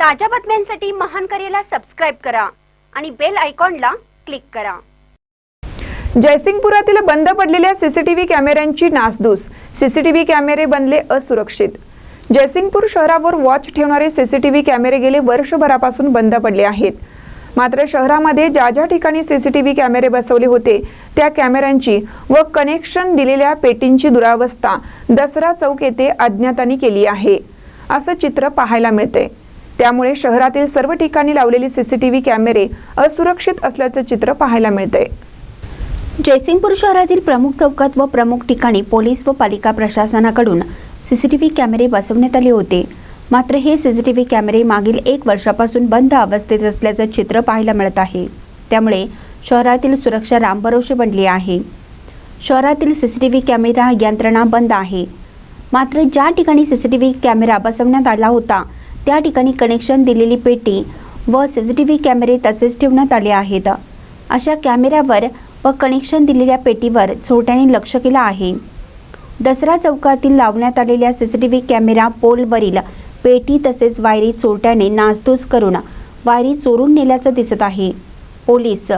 ताज्या बातम्यांसाठी महान करेला सबस्क्राईब करा आणि बेल आयकॉनला क्लिक करा. जयसिंगपुरातील बंद पडलेल्या सीसीटीव्ही कॅमेऱ्यांची नासधूस. सीसीटीव्ही कॅमेरे बनले असुरक्षित. जयसिंगपूर शहरावर वॉच ठेवणारे सीसीटीव्ही कॅमेरे गेले वर्षभरापासून बंद पडले आहेत. मात्र शहरामध्ये ज्या ज्या ठिकाणी सीसीटीव्ही कॅमेरे बसवले होते त्या कॅमेऱ्यांची व कनेक्शन दिलेल्या पेटींची दुरावस्था दसरा चौक येथे अज्ञातांनी केली आहे. असं चित्र पाहायला मिळते त्यामुळे शहरातील सर्व ठिकाणी लावलेले सीसीटीव्ही कॅमेरे असुरक्षित असल्याचं चित्र पाहायला मिळते जयसिंगपूर शहरातील प्रमुख चौकात व प्रमुख ठिकाणी पोलीस व पालिका प्रशासनाकडून सीसीटीव्ही कॅमेरे बसवण्यात आले होते. मात्र हे सीसीटीव्ही कॅमेरे मागील एक वर्षापासून बंद अवस्थेत असल्याचं चित्र पाहायला मिळत आहे. त्यामुळे शहरातील सुरक्षा रामभरोशी बनली आहे. शहरातील सीसीटीव्ही कॅमेरा यंत्रणा बंद आहे. मात्र ज्या ठिकाणी सीसीटीव्ही कॅमेरा बसवण्यात आला होता त्या ठिकाणी कनेक्शन दिलेली पेटी व सी सी टी व्ही कॅमेरे तसेच ठेवण्यात आले आहेत. अशा कॅमेऱ्यावर व कनेक्शन दिलेल्या पेटीवर चोरट्याने लक्ष केलं आहे. दसरा चौकातील लावण्यात आलेल्या C C T V camera पोलवरील पेटी तसेच वायरी चोरट्याने नासधूस करून वायरी चोरून नेल्याचं दिसत आहे. पोलीस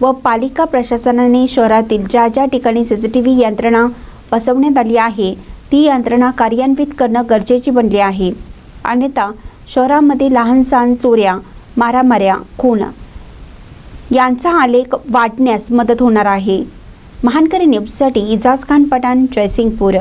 व पालिका प्रशासनाने शहरातील ज्या ज्या ठिकाणी सी सी टी व्ही यंत्रणा बसवण्यात आली आहे ती यंत्रणा कार्यान्वित करणं गरजेची बनली आहे. अन्यथा शहरामध्ये लहानसहान चोऱ्या मारामाऱ्या खून. यांचा आलेख वाटण्यास मदत होणार आहे. महानकरी न्यूजसाठी इजाज खान पठाण जयसिंगपूर.